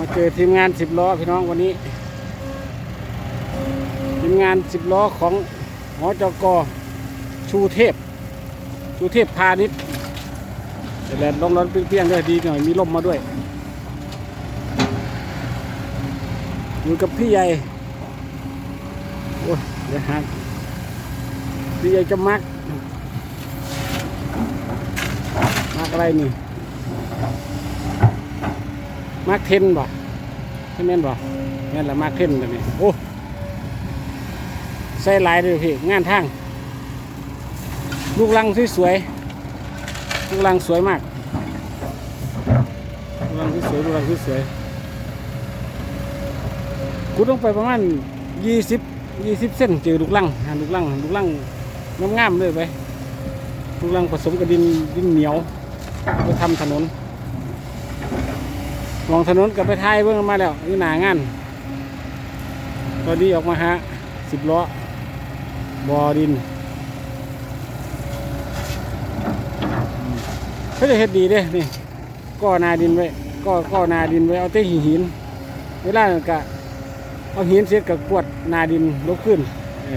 มาเจอทีมงานสิบล้อพี่น้องวันนี้ ทีมงานสิบล้อของหอจกชูเทพ ชูเทพพาณิชย์แต่แดดร้อนๆเปรี้ยงๆด้วยดีหน่อยมีลมมาด้วยอยู่กับพี่ใหญ่โอ้ยเดี๋ยวหาพี่ใหญ่จะมักมักอะไรนี่ มาร์คเทนบ่ใช่แม่นบ่แม่นละมาร์คเทนแบบนี้โอ้ใส่หลายเลยพี่งานทางลูกลังสวยๆลูกลังสวยมากลูกลังสวยๆลูกลังสวยๆกูต้องไปประมาณยี่สิบยี่สิบเส้นเจอลูกลังหาลูกลังลูกลังงามๆเลยไปลูกลังผสมกับดินดินเหนียวไปทำถนน มองถนนกับไปท้ายเบิ่งมาแล้วนี่หนางานตอนนี้ออกมาฮะสิบล้อบอดินเขาจะเฮ็ดดีเด้นี่ก่อนาดินไว้ก่อก่อนาดินไว้เอาแต่หินเวลากะเอาหินเสร็จกับกวดนาดินลกขึ้น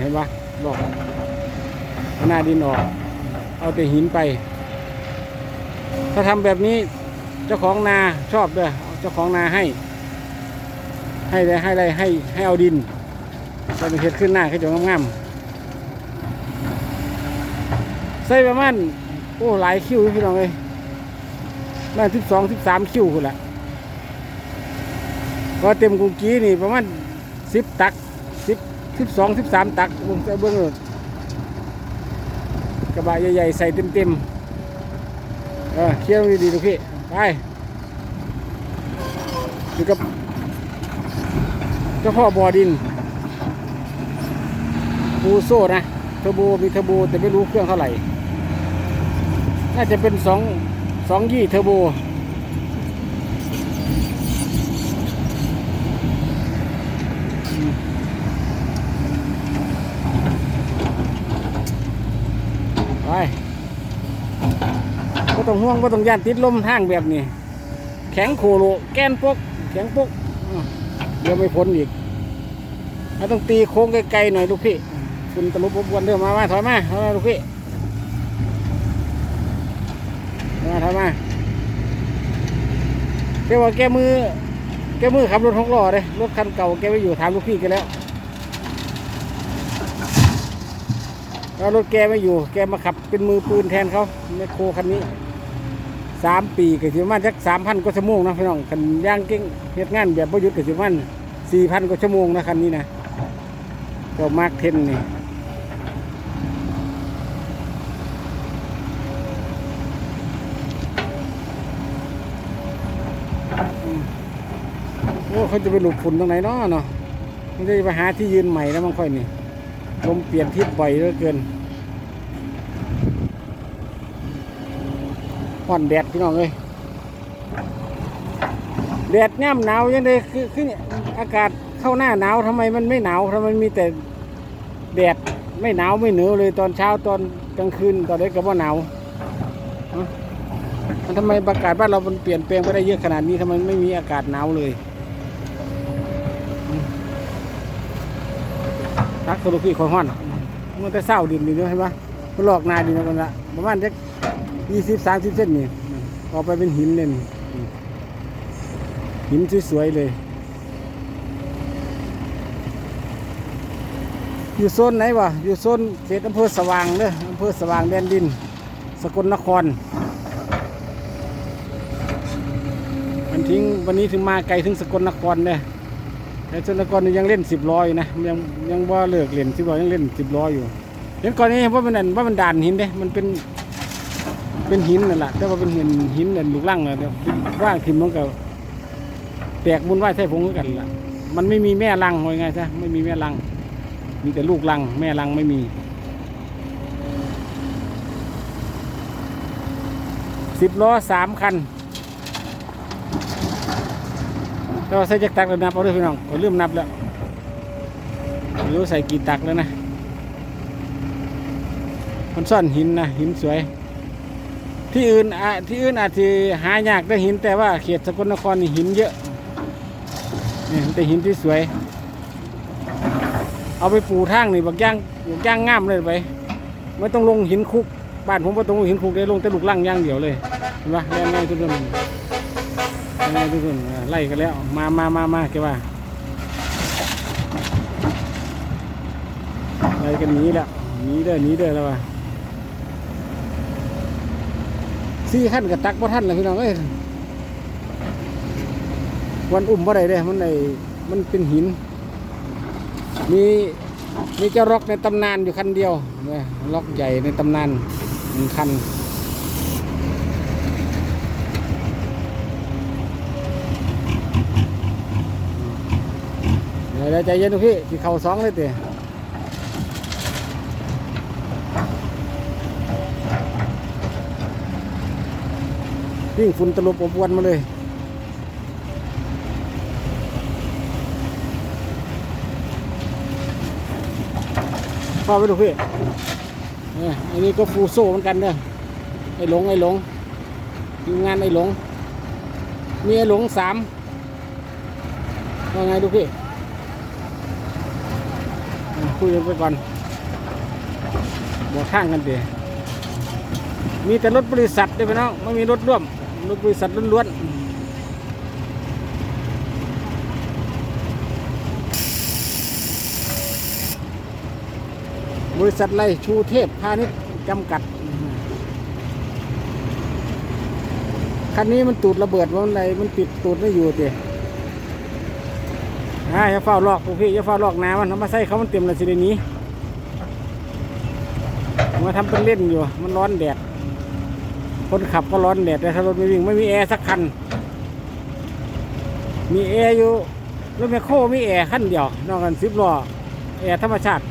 เห็นปะบอกนาดินออก เอาแต่หินไป ถ้าทำแบบนี้เจ้าของนาชอบด้วย เจ้าของนาให้ ให้เลยให้เลยให้ให้เอาดินใส่เป็นเห็ดขึ้นหน้าให้จงงามๆใส่ประมาณโอ้หลายคิวพี่น้องเลยประมาสิบสองสิบสามคิวคุณละก็เต็มกุงกี้นี่ประมาณสิบตักสิบสิบสองสิบสามตักวงใส่เบื้องเลกระบะใหญ่ๆใส่เต็มๆเออเคี่ยวดีๆดูพี่ไป อยู่กับเจ้าพ่อบอดินบูโซ่นะเทอร์โบมีเทอร์โบแต่ไม่รู้เครื่องเท่าไหร่ น่าจะเป็นสองสองยี่เทอร์โบไปก็ต้องห่วงก็ต้องย่านติดลมทางแบบนี้ แข็งโคโลแกนปก แข็งปกอ้าวเดี๋ยวไม่พ้นอีกเราต้องตีโค้งไกลๆหน่อยลูกพี่ คุณตะลุบวนเดินมามาถอยมาถอยมาลูกพี่มาถอยมาแกว่าแกมือ แกมือขับรถหกล้อเลยรถคันเก่าแกไปอยู่ถามลูกพี่กันแล้วแล้วรถแกไม่อยู่ แกมาขับเป็นมือปืนแทนเขาแมคโคคันนี้ สามปีก็สิประมาณสักสามพันกว่าชั่วโมงนะพี่น้องคันย่างเก่งเฮ็ดงานแบบประยุทธ์ก็สิประมาณสี่พันกว่าชั่วโมงนะคันนี้นะก็มาร์คเทนนี่โอ้เขาจะไปหลบฝุ่นตรงไหนเนาะเนาะไม่ได้ไปหาที่ยืนใหม่แล้วมันค่อยนี่ลมเปลี่ยนทิศบ่อยเหลือเกิน ห่อนแดดพี่น้องเลยแดดย่ำหนาวยังไงคือคืออากาศเข้าหน้าหนาวทำไมมันไม่หนาวทำไมมันมีแต่แดดไม่หนาวไม่เหนือเลยตอนเช้าตอนกลางคืนตอนนี้ก็ว่าหนาวฮะมันทำไมอากาศบ้านเรามันเปลี่ยนแปลงไปได้เยอะขนาดนี้ทำไมไม่มีอากาศหนาวเลยรักตัวลูกพี่คอยห้อนมันจะเศร้าดินดินด้วยใช่ไหมมันหลอกนาดินมันละประมาณจะ ยี่สิบสามสิบเส้นนี่ออกไปเป็นหินเลยนี่หินสวยๆเลย อยู่โซนไหนวะอยู่โซนเขตอำเภอสว่างเด้ออำเภอสว่างแดนดิน สกลนครมันทิ้งวันนี้ถึงมาไกลถึงสกลนครเนี่ยแต่สกลนครยังเล่นสิบล้อยนะยังยังว่าเลิกเล่นสิบล้อยยังเล่นสิบล้อยอยู่เห็นก่อนนี้ว่ามันนั่นว่ามันด่านหินเด้มันเป็น เป็นหินนั่นแหละแต่ว่าเป็นหินหินนั่นลูกลังเลยว่างทิมมันก็แตกมุนไหวใส่ผงกันล่ะ มันไม่มีแม่ลังว่าไงซะไม่มีแม่ลัง มีแต่ลูกลัง แม่ลังไม่มีสิบล้อสามคันแต่ว่าใส่จักรตักแล้วนับเอาด้วยพี่น้องผมลืมนับแล้วไม่รู้ใส่กี่ตักแล้วนะมันซ่อนหินนะหินสวย ที่อื่นอะที่อื่นอาจจะหายากได้หินแต่ว่าเขตสกลนครนี่หินเยอะนี่มันเป็นหินที่สวย เอาไปปูทางนี่บักย่างบักย่างงามเลยไปไม่ต้องลงหินคุกบ้านผมไม่ต้องลงหินคุกได้ลงแต่ลูกลังย่างเดียวเลยเห็นปะแรงไงทุกคนแรงไงทุกคนไล่กันแล้วมามามามาแกว่าไล่กันหนีแล้วหนีเด้อหนีเด้อแล้วว่า สี่ขั้นกับตักพ่ท่านเลยพี่น้องเอ้ยวันอุ้มบ่ได้เด้มันไอ้มันเป็นหิน มีมีเจ้าร็อกในตำนานอยู่คันเดียวเนี่ยล็อกใหญ่ในตำนานหนึ่งคันเดี๋ยวใจเย็นทุกพี่ที่เข่าสองเลยเต๋ วิ่งฝุ่นตลบอบอวนมาเลยพอไปดูพี่เนี่ยอันนี้ก็ฟูโซ่เหมือนกันเด้อไอ้หลงไอ้หลงทีมงานไอ้หลง มีไอ้หลงสามว่าไงดูพี่คุยกันไปก่อนบอกข้างกันดีมีแต่รถบริษัทเด้อพี่น้องไม่มีรถร่วม รถบริษัทล้วนๆ บริษัทไรชูเทพพาณิชย์จำกัด คันนี้มันตูดระเบิดว่ามันไรมันปิดตูดไม่อยู่เตะอ่าอย่าเฝ้าลอกพวกพี่อย่าเฝ้าลอกน้ำมันเอามาใส่เขามันเต็มเลยสิเดี๋ยวนี้มาทำเป็นเล่นอยู่ มันร้อนแดด คนขับก็ร้อนแดดแต่ถ้ารถไม่วิ่งไม่มีแอร์สักคัน มีแอร์อยู่รถแมคโครมีแอร์ขั้นเดียวนอกกันสิบล้อแอร์ธรรมชาติ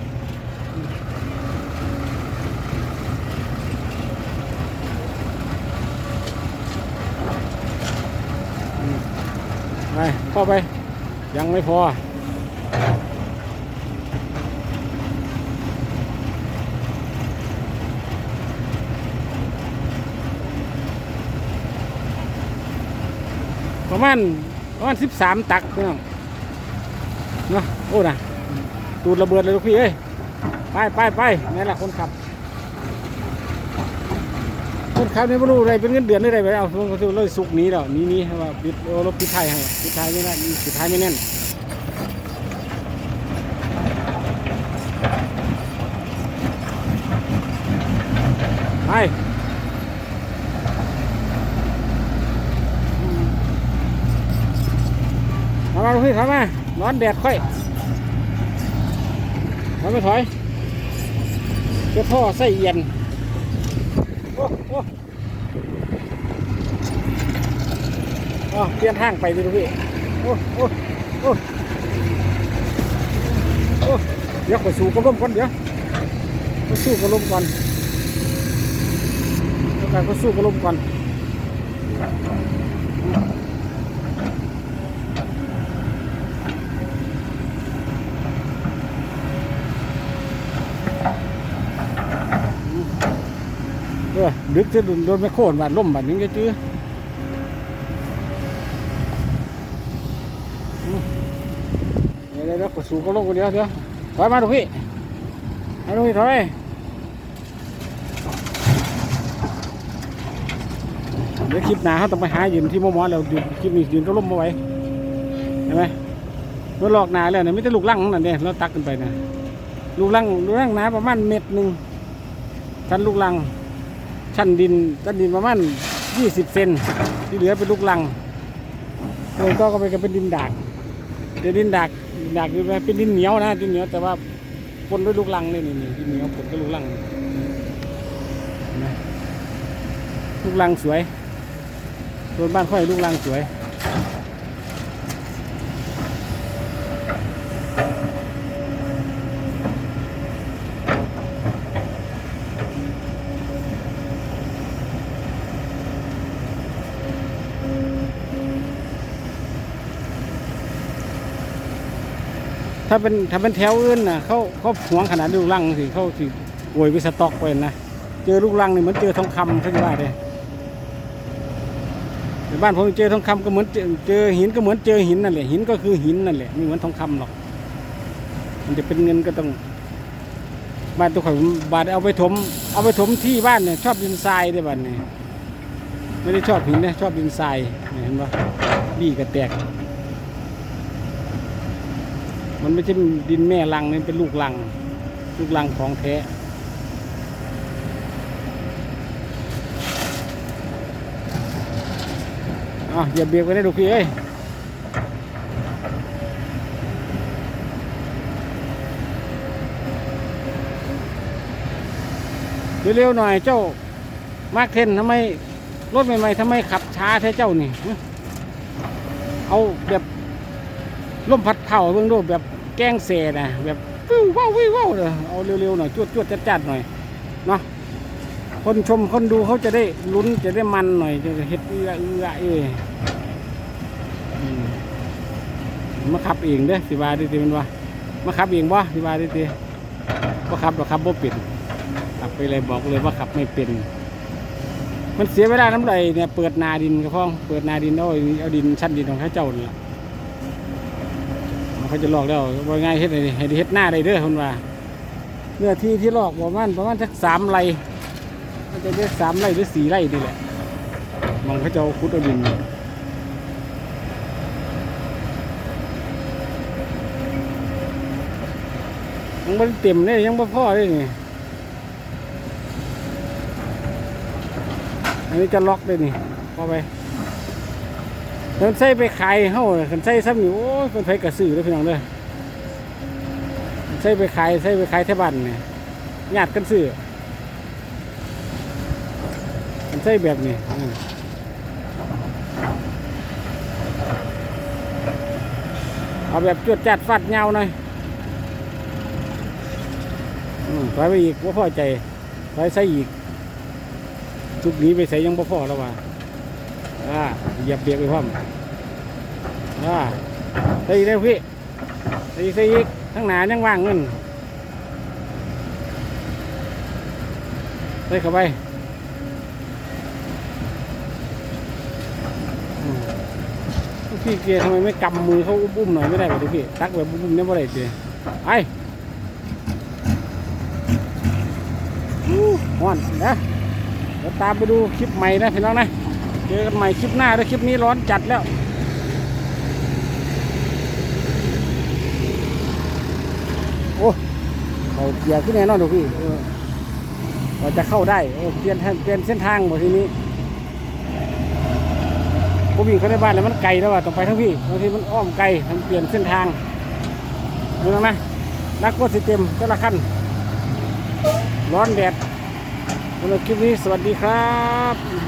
ไปเข้าไป ยังไม่พอ ประมาณประมาณสิบสามตักพี่น้องเนาะโอ้นะตูดระเบิดเลยลูกพี่เอ้ยไปไปไปนี่แหละคนขับ คนขับนี่ไม่รู้อะไรเป็นเงินเดือนอะไรไปเอาลงก็เลยสุกนี้แล้วนี้นี้ว่าปิดรถปิดท้ายให้ปิดท้ายไม่ได้ปิดท้ายไม่แน่นไป ทำมาลูกพี่ทำมาร้อนแดดค่อยทำไม่ถอยเจ้าท่อไส้เอียนโอ้โอ้อ๋อเปลี่ยนทางไปดิลูกพี่โอ้โอ้โอ้โอ้เดี๋ยวไปสู่กระลมก่อนเดี๋ยวไปสู้กระลมก่อนเดี๋ยวไปสู้กระลมก่อน เออดึกจะโดนไม่โค่นบาดล่มบาดนี้ก็จื้อเดี๋ยวเดี๋ยวเดี๋ยวไปสู่กระลมกันเดี๋ยวเดี๋ยวถอยมาลูพี่มาลูพี่ถอยเดี๋ยวคลิปหนาเขาต้องไปหายืนที่มอมอแล้วยืนคลิปนี้ยืนกระลมมาไว้เห็นไหมรถหลอกหนาแล้วเนี่ยไม่ได้ลูกลังนั่นเนี่ยเราตักกันไปนะลูกลังลูกลังหนาประมาณเม็ดหนึ่งชั้นลูกลัง ชั้นดินชั้นดินประมาณ20 เซนที่เหลือเป็นลูกลังโดยก็ก็ไปกันเป็นดินดากเดี๋ยวดินดากดินดากคือเป็นดินเหนียวนะดินเหนียวแต่ว่าปนด้วยลูกลังนี่นี่ดินเหนียวปนด้วยลูกลังนะลูกลังสวยโดนบ้านค่อยลูกลังสวย ถ้าเป็นถ้าเป็นแถวอื่นน่ะเขาเขาหวงขนาดลูกลังสิเขาสิโวยไปสต็อกไว้นะเจอลูกลังนี่เหมือนเจอทองคำใช่ไหมว่าเลยแต่บ้านผมเจอทองคำก็เหมือนเจอหินก็เหมือนเจอหินนั่นแหละหินก็คือหินนั่นแหละไม่เหมือนทองคำหรอก มันจะเป็นเงินก็ต้องบ้านตัวข่อยบาทเอาไปถม เอาไปถมที่บ้านเนี่ยชอบดินทรายด้วยบ้านเนี่ยไม่ได้ชอบหินนะชอบดินทรายเนี่ยเห็นปะดีกระแตก มันไม่ใช่ดินแม่ลังนี่เป็นลูกลัง ลูกลังของแท้อะอย่าเบียดกไปได้ดูพี่เอ้ยเร็วๆหน่อยเจ้า มาร์คเทนทำไม รถใหม่ๆทำไมขับช้าแท้เจ้านี่ เอาแบบลมพัดเข่าเบื้องดูแบบ แกล้งเสนะแบบวิวว้าววิวว้าวเลยเอาเร็วๆหน่อยจวดจวดจัดจัดๆหน่อยเนาะคนชมคนดูเขาจะได้ลุ้นจะได้มันหน่อยจะเฮ็ดเอื้อเอื้อเอ้ยมาขับเองเด้อสิบาดีตีมันว่ามาขับเองบ่สิบาดีตีบ่ขับหรอกขับบ่เป็นขับไปเลยบอกเลยว่าขับไม่เป็น มันเสียเวลาน้ำไรเนี่ยเปิดนาดินกระพ้องเปิดนาดินเอาเอาดินชั้นดินของเขาเจ้านี่น เขาจะลอกแล้วว่าง่ายเฮ็ดให้เฮ็ดหน้าได้เด้อคนว่าเนื้อที่ที่ลอกประมาณประมาณสักสามไร่มันจะได้สามไร่หรือสี่ไร่นี่แหละมองเขาเจ้าขุดเอาดินยังไม่เต็มเลยยังไม่พอเลยนี่อันนี้จะล็อกเลยนี่พอไป เดินใส่ไปขายเฮ้าขันใส่ซ้ำอยู่โอ้ยเป็นไฟกระสือเลยพี่น้องเลยใส่ไปขายใส่ไปขายแถวบ้านเนี่ยญาติกันซื้อขันใส่แบบนี้เอาแบบจวดจัดฟัดเงาหน่อยอืมถอยไปอีกว่าพอใจถอยใส่อีกชุดนี้ไปใส่ยังบ่พอแล้วว่ะ อ่าเหยียบเบียกไปพร้อมอ่าใส่อีกแล้พี่ใส่อีกใส่อีกข้างหน้ายังว่างเงินใส่เข้าไปอืมพี่เกียร์ทำไมไม่กำมือเขาอุ้มๆหน่อยไม่ได้แบบนี้พี่ตักแบบอุ้มๆเนี่ยไม่ได้เกียร์ไอู้ฮ้อนนะเดี๋ยวตามไปดูคลิปใหม่นะพี่น้องนะ จอกันใหม่คลิปหน้าด้วยคลิปนี้ร้อนจัดแล้วโอ้เขาเกียร์ขึ้นแน่นอนดูพี่เราจะเข้าได้เออเปลี่ยนเปลี่ยนเส้นทางหมดทีนี้ผมวิ่งเข้าในบ้านแล้วมันไกลแล้วว่ะต้องไปทั้งพี่บางทีมันอ้อมไกลมันเปลี่ยนเส้นทางพี่น้องนะนักกดสิเต็มแต่ละขั้นร้อนแดดสำหรับคลิปนี้สวัสดีครับ